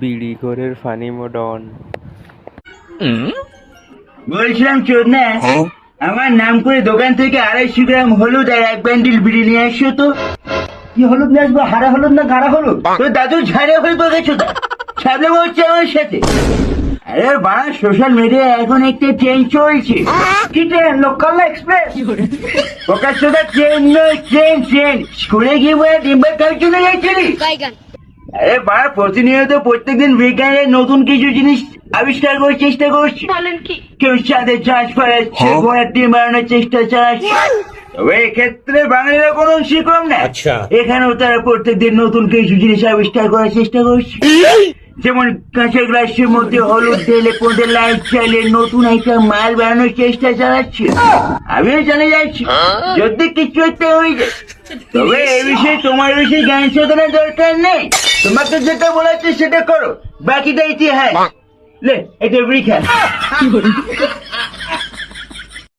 বিড়ি ঘরের ফানি মোডন বলছিলাম চোদনা আমার নাম করে দোকান থেকে আড়াইশো গ্রাম হলুদ আর এক ব্যান্ডিল বিড়ি নিয়ে আসছো তো? কি হলুদ নিয়ে আসব? হারা হলুদ না গাড়া হলুদ? তো দাদু ঝাড়ে হয়ে গেছো তা? ছাবলে বলছে আমার সাথে। আরে বাড়া সোশ্যাল মিডিয়া এখন একটা ট্রেন চলছে। কি ট্রেন লোকাল এক্সপ্রেস প্রকাশ ট্রেন নয় ট্রেন ট্রেন স্কুলে গিয়ে বলে ডিম্বার জন্য যাইছিলি বাইগান আরে বাড়া প্রতিনিয়ত প্রত্যেকদিন বিজ্ঞানের নতুন কিছু জিনিস আবিষ্কার করার চেষ্টা করছি। বলেন কি? কেউ চাঁদে চাষ করাচ্ছে ঘোড়ার ডিম বানানোর চেষ্টা চালাচ্ছে। তবে এক্ষেত্রে বাঙালিরা কোনো অংশে না এখানেও তারা প্রত্যেকদিন নতুন কিছু জিনিস আবিষ্কার করার চেষ্টা করছে। যেমন কাঁচা গ্লাসের মধ্যে হলুদ ঢেলে পোঁদে লাইট চাইলে নতুন একটা মাল বানানোর চেষ্টা চালাচ্ছে। আমিও জানে যাচ্ছি যদি কিছু একটা হয়ে যায়। তবে এ বিষয়ে তোমার বেশি জ্ঞান শোধনের দরকার নেই। তোমাকে যেটা বলেছে সেটা করো। বাকিটা ইতিহাস। লে এটা খা